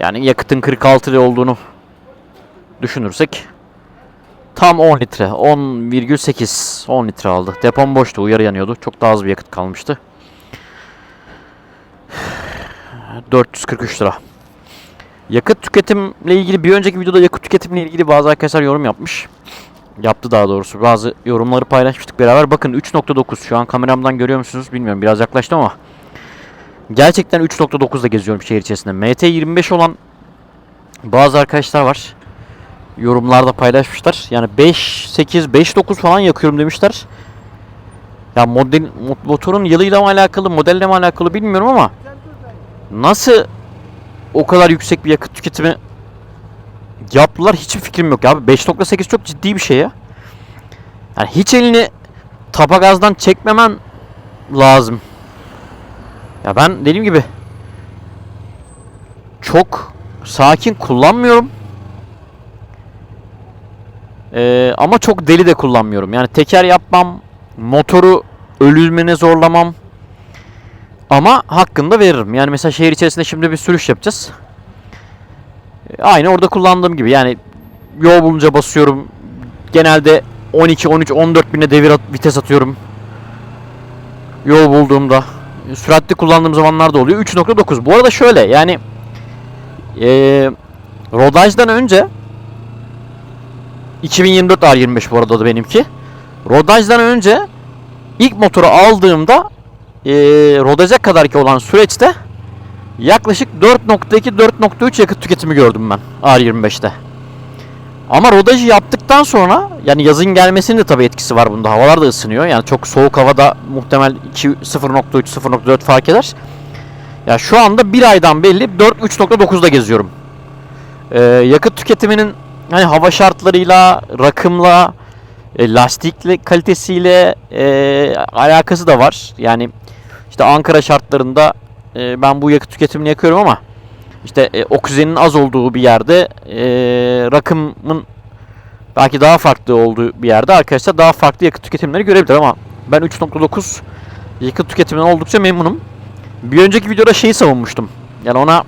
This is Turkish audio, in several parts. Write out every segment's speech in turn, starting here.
Yani yakıtın 46 litre olduğunu düşünürsek tam 10 litre 10,8 10 litre aldı. Depom boştu uyarı yanıyordu. Çok daha az bir yakıt kalmıştı. 443 lira. Yakıt tüketimle ilgili bir önceki videoda yakıt tüketimle ilgili bazı arkadaşlar yorum yapmış. Yaptı daha doğrusu. Bazı yorumları paylaşmıştık beraber. Bakın 3.9 şu an kameramdan görüyor musunuz bilmiyorum. Biraz yaklaştı ama. Gerçekten 3.9'da geziyorum şehir içerisinde. MT25 olan bazı arkadaşlar var. Yorumlarda paylaşmışlar. Yani 5, 8, 5, 9 falan yakıyorum demişler. Ya model, mo- motorun yılıyla mı alakalı, modelle mi alakalı bilmiyorum ama nasıl o kadar yüksek bir yakıt tüketimi yaptılar hiçbir fikrim yok. Abi 5.8 çok ciddi bir şey ya. Yani hiç elini tapa gazdan çekmemen lazım. Ya ben dediğim gibi çok sakin kullanmıyorum. Ee, ama çok deli de kullanmıyorum. Yani teker yapmam, motoru ölülmene zorlamam. Ama hakkında veririm. Yani mesela şehir içerisinde şimdi bir sürüş yapacağız. E, Aynı orada kullandığım gibi. Yani yol bulunca basıyorum. Genelde 12, 13, 14 bine devir at- vites atıyorum. Yol bulduğumda. Süratli kullandığım zamanlar da oluyor. 3.9. Bu arada şöyle yani e, rodajdan önce 2024 R25 bu arada da benimki. Rodajdan önce ilk motoru aldığımda e, rodaja kadarki olan süreçte yaklaşık 4.2-4.3 yakıt tüketimi gördüm ben R25'te. Ama rodajı yaptıktan sonra yani yazın gelmesinin de tabii etkisi var bunda. Havalar da ısınıyor. Yani çok soğuk havada muhtemel 2 0.3 0.4 fark eder. Ya şu anda bir aydan belli 4 3.9'da geziyorum. Ee, yakıt tüketiminin hani hava şartlarıyla, rakımla, e, lastik kalitesiyle e, alakası da var. Yani işte Ankara şartlarında e, ben bu yakıt tüketimini yakıyorum ama işte e, oksijenin az olduğu bir yerde e, rakımın belki daha farklı olduğu bir yerde arkadaşlar daha farklı yakıt tüketimleri görebilir ama ben 3.9 yakıt tüketiminden oldukça memnunum. Bir önceki videoda şeyi savunmuştum. Yani ona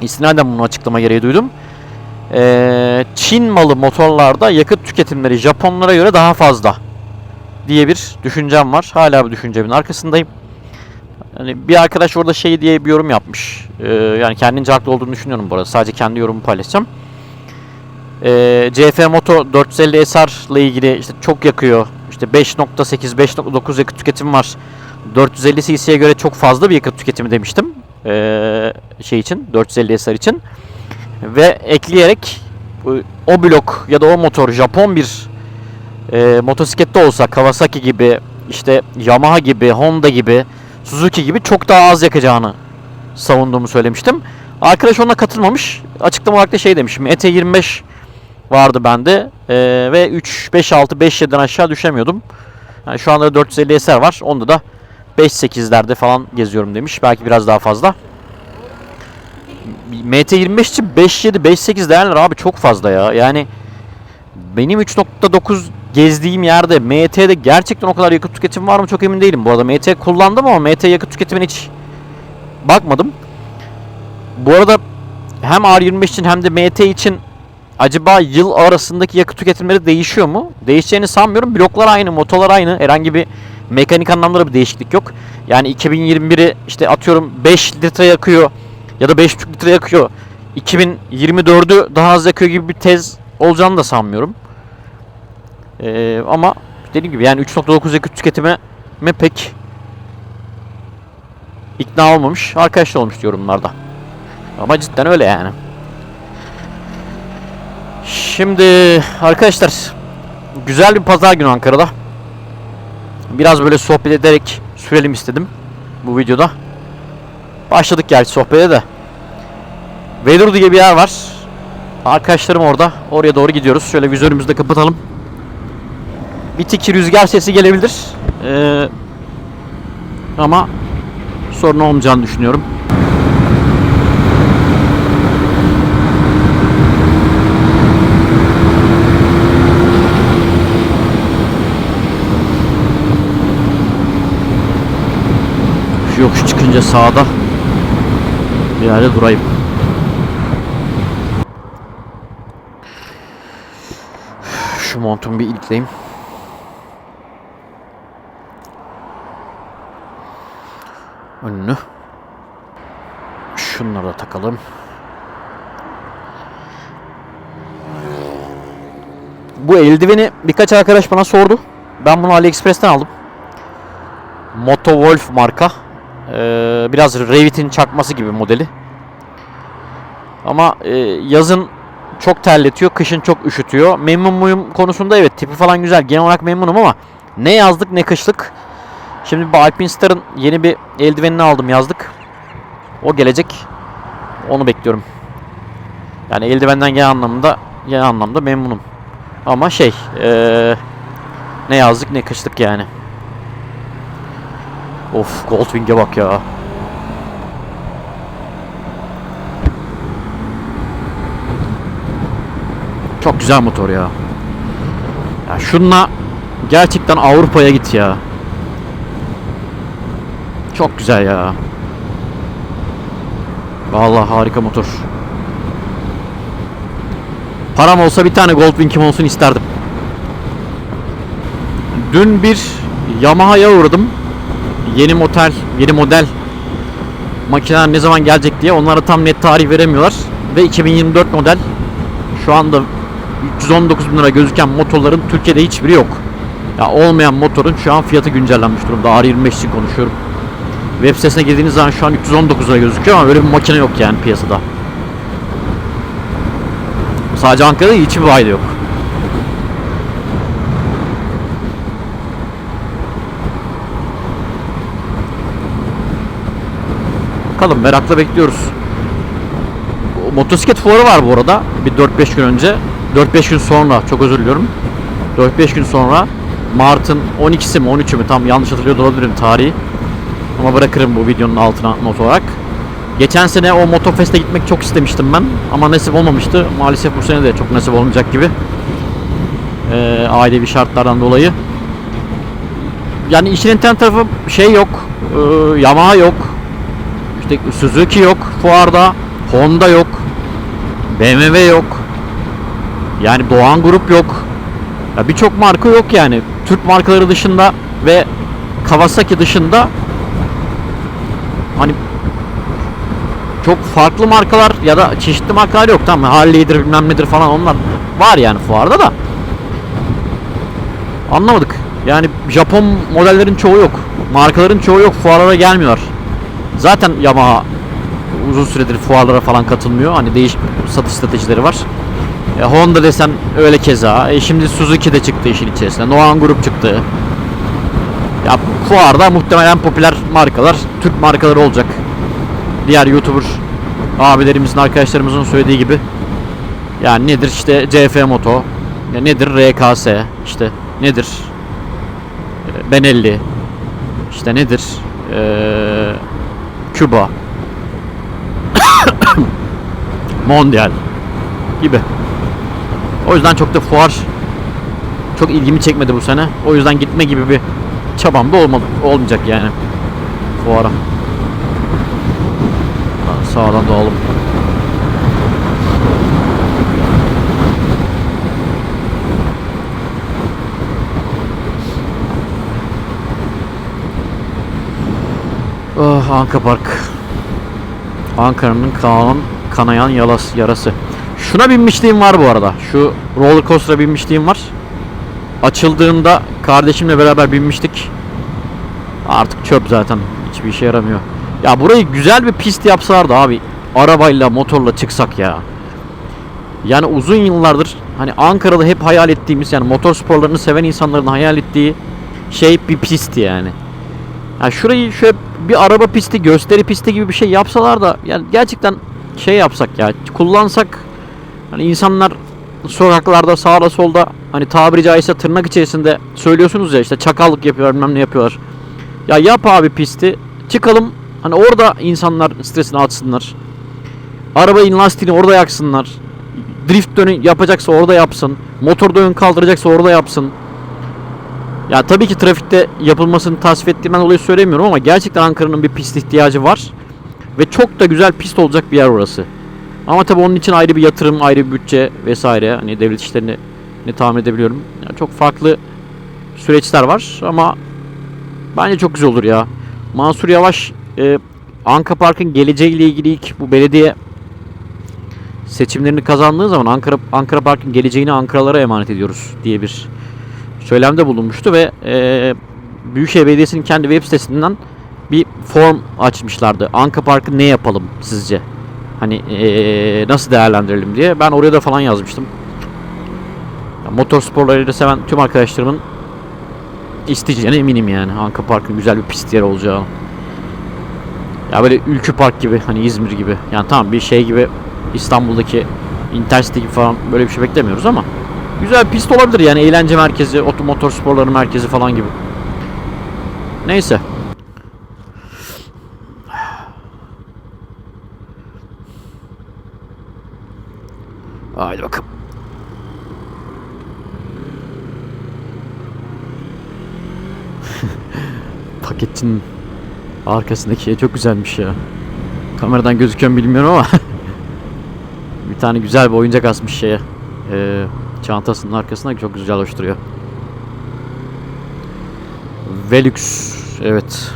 istinaden bunu açıklama gereği duydum. Ee, Çin malı motorlarda yakıt tüketimleri Japonlara göre daha fazla diye bir düşüncem var. Hala bu düşüncemin arkasındayım. Yani bir arkadaş orada şey diye bir yorum yapmış. Ee, yani kendince haklı olduğunu düşünüyorum bu arada. Sadece kendi yorumumu paylaşacağım. Ee, CF Moto 450 SR ile ilgili işte çok yakıyor. İşte 5.8 5.9 yakıt tüketimi var. 450 cc'ye göre çok fazla bir yakıt tüketimi demiştim. Ee, şey için 450 SR için. Ve ekleyerek o blok ya da o motor Japon bir e, motosiklette olsa Kawasaki gibi işte Yamaha gibi Honda gibi Suzuki gibi çok daha az yakacağını savunduğumu söylemiştim. Arkadaş ona katılmamış. Açıklama olarak da şey demişim. ET25 vardı bende ee, ve 3, 5, 6, 5, 7'den aşağı düşemiyordum. Yani şu anda 450 eser var. Onda da 5-8'lerde falan geziyorum demiş. Belki biraz daha fazla. MT25 için 5.7, 5.8 değerler abi çok fazla ya. Yani benim 3.9 gezdiğim yerde MT'de gerçekten o kadar yakıt tüketim var mı çok emin değilim. Bu arada MT kullandım ama MT yakıt tüketimine hiç bakmadım. Bu arada hem R25 için hem de MT için acaba yıl arasındaki yakıt tüketimleri değişiyor mu? Değişeceğini sanmıyorum. Bloklar aynı, motorlar aynı. Herhangi bir mekanik anlamda da bir değişiklik yok. Yani 2021'i işte atıyorum 5 litre yakıyor ya da 5,5 litre yakıyor. 2024'ü daha az yakıyor gibi bir tez olacağını da sanmıyorum. Ee, ama dediğim gibi yani 3.9 yakıt tüketime mi pek ikna olmamış arkadaşlar olmuş yorumlarda. Ama cidden öyle yani. Şimdi arkadaşlar güzel bir pazar günü Ankara'da. Biraz böyle sohbet ederek sürelim istedim bu videoda. Başladık gerçi sohbete de. Vedur diye bir yer var. Arkadaşlarım orada. Oraya doğru gidiyoruz. Şöyle vizörümüzü de kapatalım bir tık rüzgar sesi gelebilir. Ee, ama sorun olmayacağını düşünüyorum. Şu yokuş çıkınca sağda bir yerde durayım. Şu montumu bir ilikleyeyim. Önünü. Şunları da takalım. Bu eldiveni birkaç arkadaş bana sordu. Ben bunu AliExpress'ten aldım. Moto Wolf marka. Ee, biraz Revit'in çakması gibi modeli. Ama e, yazın çok terletiyor, kışın çok üşütüyor. Memnun muyum konusunda evet tipi falan güzel. Genel olarak memnunum ama ne yazlık ne kışlık. Şimdi bu Alpinstar'ın yeni bir eldivenini aldım yazlık. O gelecek. Onu bekliyorum. Yani eldivenden genel anlamda genel anlamda memnunum. Ama şey eee, ne yazlık ne kışlık yani. Of Goldwing'e bak ya. Çok güzel motor ya. Ya şunla gerçekten Avrupa'ya git ya. Çok güzel ya. Vallahi harika motor. Param olsa bir tane Goldwing'im olsun isterdim. Dün bir Yamaha'ya uğradım. Yeni model, yeni model makineler ne zaman gelecek diye onlara tam net tarih veremiyorlar. Ve 2024 model şu anda 319 bin lira gözüken motorların Türkiye'de hiçbiri yok. Ya olmayan motorun şu an fiyatı güncellenmiş durumda. R25 için konuşuyorum. Web sitesine girdiğiniz zaman şu an 319 lira gözüküyor ama böyle bir makine yok yani piyasada. Sadece Ankara'da değil, hiçbir bayda yok. Bakalım merakla bekliyoruz. Motosiklet fuarı var bu arada. Bir 4-5 gün önce. 4-5 gün sonra çok özür diliyorum. 4-5 gün sonra Mart'ın 12'si mi 13'ü mü tam yanlış hatırlıyor olabilirim tarihi. Ama bırakırım bu videonun altına not olarak. Geçen sene o Motofest'e gitmek çok istemiştim ben ama nasip olmamıştı. Maalesef bu sene de çok nasip olmayacak gibi. Ee, ailevi şartlardan dolayı. Yani işin internet tarafı şey yok. Ee, Yamaha yok. İşte Suzuki yok fuarda. Honda yok. BMW yok. Yani Doğan Grup yok. Ya birçok marka yok yani. Türk markaları dışında ve Kawasaki dışında hani çok farklı markalar ya da çeşitli markalar yok tamam Harley'dir bilmem nedir falan onlar var yani fuarda da. Anlamadık. Yani Japon modellerin çoğu yok markaların çoğu yok fuarlara gelmiyorlar zaten Yamaha uzun süredir fuarlara falan katılmıyor. Hani değişik satış stratejileri var. E, Honda desen öyle keza. E, şimdi Suzuki de çıktı işin içerisine. Noan Grup çıktı ya fuarda muhtemelen popüler markalar Türk markaları olacak diğer YouTuber abilerimizin, arkadaşlarımızın söylediği gibi yani nedir işte CF Moto, ya nedir RKS, işte nedir e, Benelli, işte nedir eee Küba, Mondial gibi. O yüzden çok da fuar çok ilgimi çekmedi bu sene. O yüzden gitme gibi bir çabam da olmadı, olmayacak yani fuara. Sağdan doğalım. Oh, Anka Park. Ankara'nın kanan, kanayan yarası. Şuna binmişliğim var bu arada. Şu roller coaster'a binmişliğim var. Açıldığında kardeşimle beraber binmiştik. Artık çöp zaten. Hiçbir işe yaramıyor. Ya burayı güzel bir pist yapsalardı abi. Arabayla, motorla çıksak ya. Yani uzun yıllardır hani Ankara'da hep hayal ettiğimiz yani motor sporlarını seven insanların hayal ettiği şey bir pisti yani. Ya şurayı şöyle bir araba pisti, gösteri pisti gibi bir şey yapsalar da yani gerçekten şey yapsak ya kullansak hani insanlar sokaklarda sağda solda hani tabiri caizse tırnak içerisinde söylüyorsunuz ya işte çakallık yapıyorlar bilmem ne yapıyorlar. Ya yap abi pisti çıkalım hani orada insanlar stresini atsınlar. Arabayın lastiğini orada yaksınlar. Drift dönü yapacaksa orada yapsın. Motorda ön kaldıracaksa orada yapsın. Ya tabii ki trafikte yapılmasını tasvip ettiğimden dolayı söylemiyorum ama gerçekten Ankara'nın bir pist ihtiyacı var. Ve çok da güzel pist olacak bir yer orası. Ama tabii onun için ayrı bir yatırım, ayrı bir bütçe vesaire. Hani devlet işlerini ne tahmin edebiliyorum. Yani çok farklı süreçler var ama bence çok güzel olur ya. Mansur Yavaş e, Anka Park'ın geleceğiyle ilgili ilk bu belediye seçimlerini kazandığı zaman Ankara Ankara Park'ın geleceğini Ankaralara emanet ediyoruz diye bir söylemde bulunmuştu ve e, Büyükşehir Belediyesi'nin kendi web sitesinden bir form açmışlardı. Anka Park'ı ne yapalım sizce? Hani e, nasıl değerlendirelim diye. Ben oraya da falan yazmıştım. Motor sporlarıyla seven tüm arkadaşlarımın isteyeceğine eminim yani. Anka Park'ın güzel bir pist yeri olacağı. Ya böyle Ülkü Park gibi hani İzmir gibi. Yani tamam bir şey gibi İstanbul'daki Intercity gibi falan böyle bir şey beklemiyoruz ama güzel pist olabilir yani eğlence merkezi, otomotor sporları merkezi falan gibi. Neyse. Haydi bakalım. Paketin arkasındaki çok güzelmiş ya. Kameradan gözüküyor bilmiyorum ama bir tane güzel bir oyuncak asmış şeye. Ee, çantasının arkasına çok güzel hoş duruyor. Velux evet.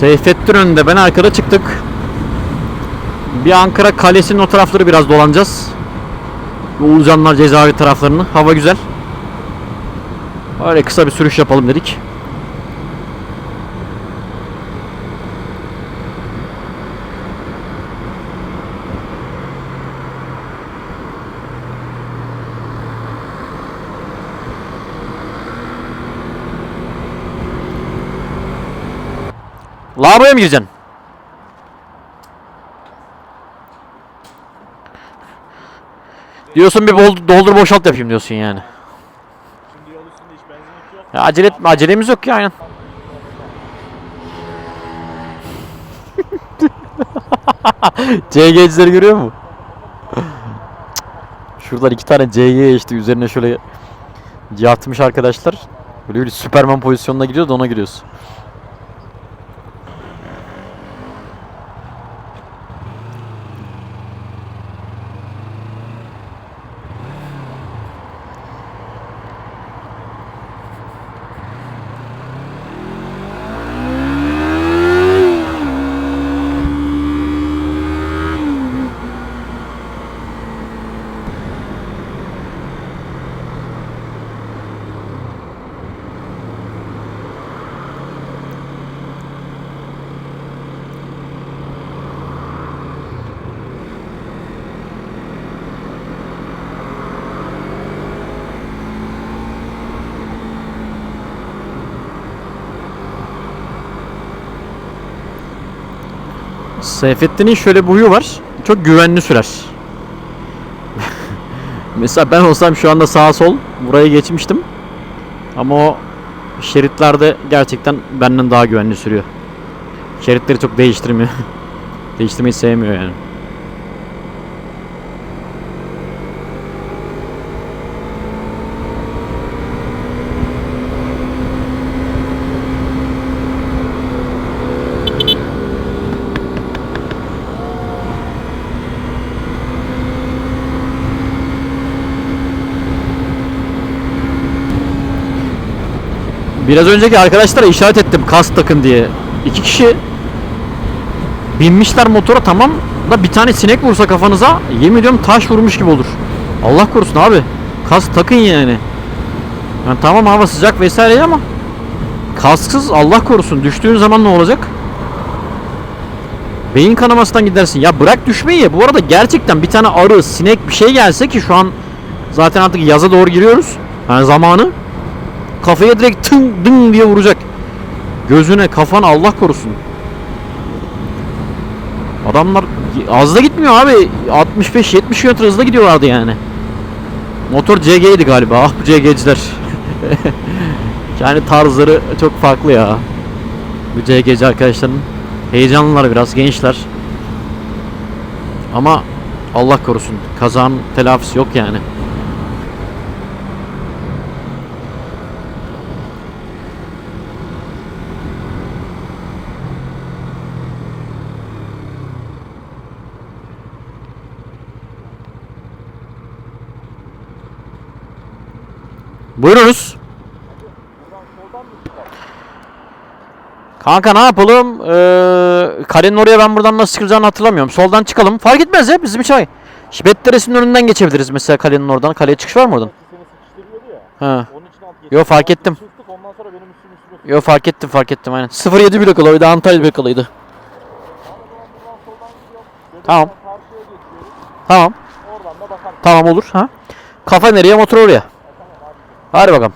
Seyfettin önünde ben arkada çıktık. Bir Ankara Kalesi'nin o tarafları biraz dolanacağız. Bu Ulucanlar cezaevi taraflarını. Hava güzel. Öyle kısa bir sürüş yapalım dedik. Lavaboya mı gireceksin? Diyorsun bir doldur boşalt yapayım diyorsun yani. Ya acele etme, acelemiz yok ya aynen. CG'cileri görüyor mu? Şuradan iki tane CG işte üzerine şöyle yatmış arkadaşlar. Böyle bir Superman pozisyonuna gidiyor da ona giriyoruz. Seyfettin'in şöyle bir huyu var. Çok güvenli sürer. Mesela ben olsam şu anda sağa sol buraya geçmiştim. Ama o şeritlerde gerçekten benden daha güvenli sürüyor. Şeritleri çok değiştirmiyor. Değiştirmeyi sevmiyor yani. Biraz önceki arkadaşlara işaret ettim kask takın diye. İki kişi binmişler motora tamam da bir tane sinek vursa kafanıza yemin ediyorum taş vurmuş gibi olur. Allah korusun abi. Kask takın yani. Yani tamam hava sıcak vesaire ama kasksız Allah korusun düştüğün zaman ne olacak? Beyin kanamasından gidersin. Ya bırak düşmeyi. Bu arada gerçekten bir tane arı, sinek bir şey gelse ki şu an zaten artık yaza doğru giriyoruz. Yani zamanı kafaya direkt tın dın diye vuracak. Gözüne, kafana Allah korusun. Adamlar az gitmiyor abi. 65-70 km hızla gidiyorlardı yani. Motor CG'ydi galiba. Ah CG'ciler. yani tarzları çok farklı ya. Bu CG'ci arkadaşların. Heyecanlılar biraz gençler. Ama Allah korusun kazanın telafisi yok yani. Buyurunuz. Kanka ne yapalım? Ee, kalenin oraya ben buradan nasıl çıkacağını hatırlamıyorum. Soldan çıkalım. Fark etmez ya bizim için. Şibet Deresi'nin önünden geçebiliriz mesela kalenin oradan. Kaleye çıkış var mı oradan? Ha. Yo, fark ettim. Yo fark ettim fark ettim aynen. 07 blokalı oydu Antalya. Tamam. Karşıya geçiyoruz. Tamam. Bakarız. Tamam olur. Ha. Kafa nereye motor oraya. Hadi bakalım.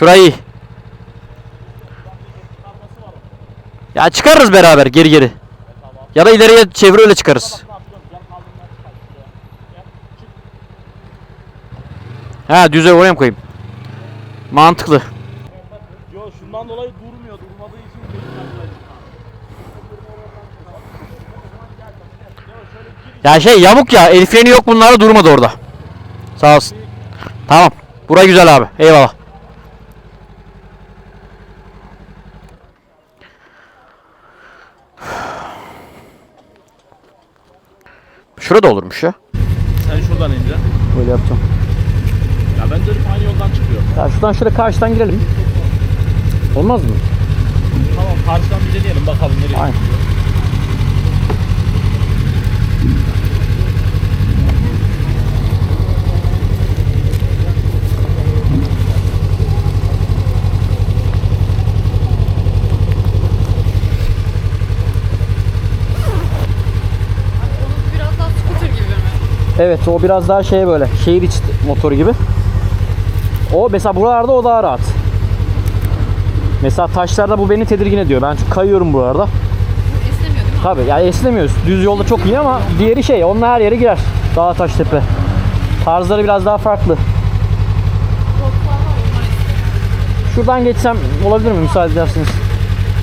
Şurayı. Ya çıkarırız beraber geri geri. Ya da ileriye çevir öyle çıkarız. Ha düze oraya mı koyayım? Mantıklı. Yo şundan dolayı durmuyor. Durmadığı için Ya şey yamuk ya el freni yok bunlarda durmadı orada. Sağ olsun. Tamam. Bura güzel abi. Eyvallah. Olurmuş ya. Sen şuradan ince. Böyle yapacağım. Ya ben dedim aynı yoldan çıkıyor. Ya şuradan şöyle karşıdan girelim. Olmaz mı? Tamam karşıdan bir deneyelim bakalım nereye. Aynen. Biraz Evet o biraz daha şey böyle şehir içi motoru gibi. O mesela buralarda o daha rahat. Mesela taşlarda bu beni tedirgin ediyor. Ben çünkü kayıyorum buralarda. Bu esnemiyor değil mi? Tabii esnemiyoruz. Düz yolda çok iyi ama diğeri şey onun her yere girer. Dağ taş tepe. Tarzları biraz daha farklı. Şuradan geçsem olabilir mi müsaade edersiniz?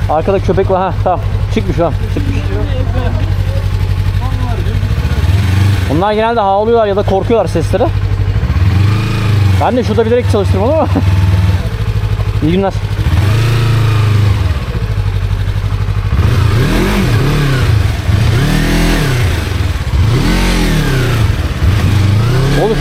Arkada köpek var. Ha tamam. Çıkmış lan. Çıkmış. Onlar genelde havlıyorlar ya da korkuyorlar seslere. Ben de şurada bilerek çalıştırmadım ama. İyi günler. Olur.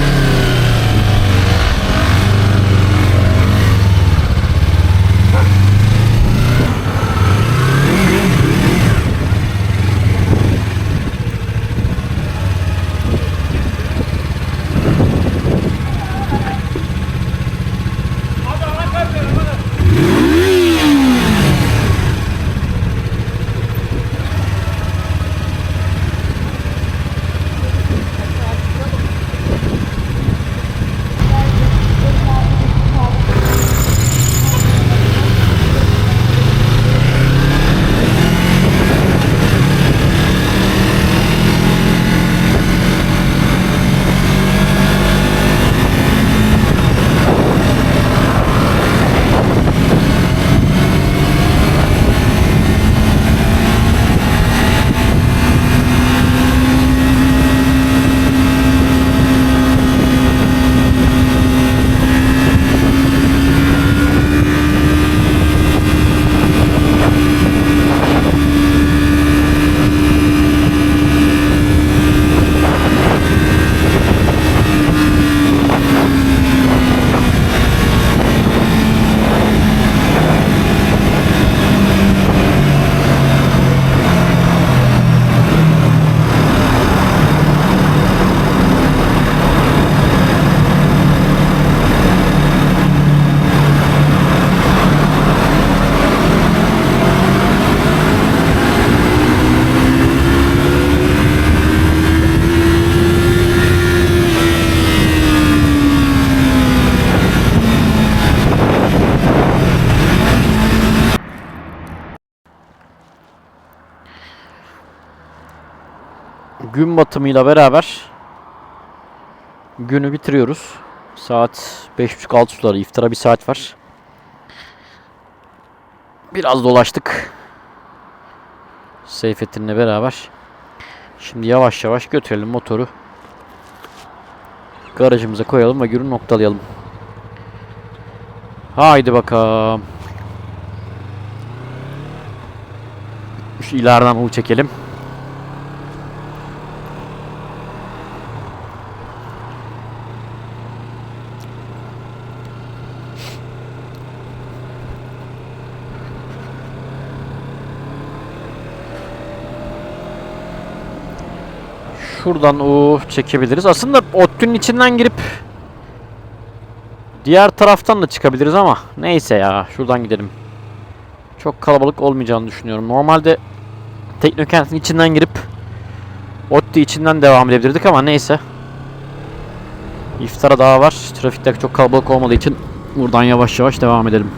Gün batımıyla beraber günü bitiriyoruz. Saat 5.30-6 suları. İftara bir saat var. Biraz dolaştık. Seyfettin'le beraber. Şimdi yavaş yavaş götürelim motoru. Garajımıza koyalım ve günü noktalayalım. Haydi bakalım. Şu ileriden U çekelim. Şuradan U çekebiliriz. Aslında ODTÜ'nün içinden girip diğer taraftan da çıkabiliriz ama neyse ya şuradan gidelim. Çok kalabalık olmayacağını düşünüyorum. Normalde Teknokent'in içinden girip ODTÜ içinden devam edebilirdik ama neyse. İftara daha var. Trafikte çok kalabalık olmadığı için buradan yavaş yavaş devam edelim.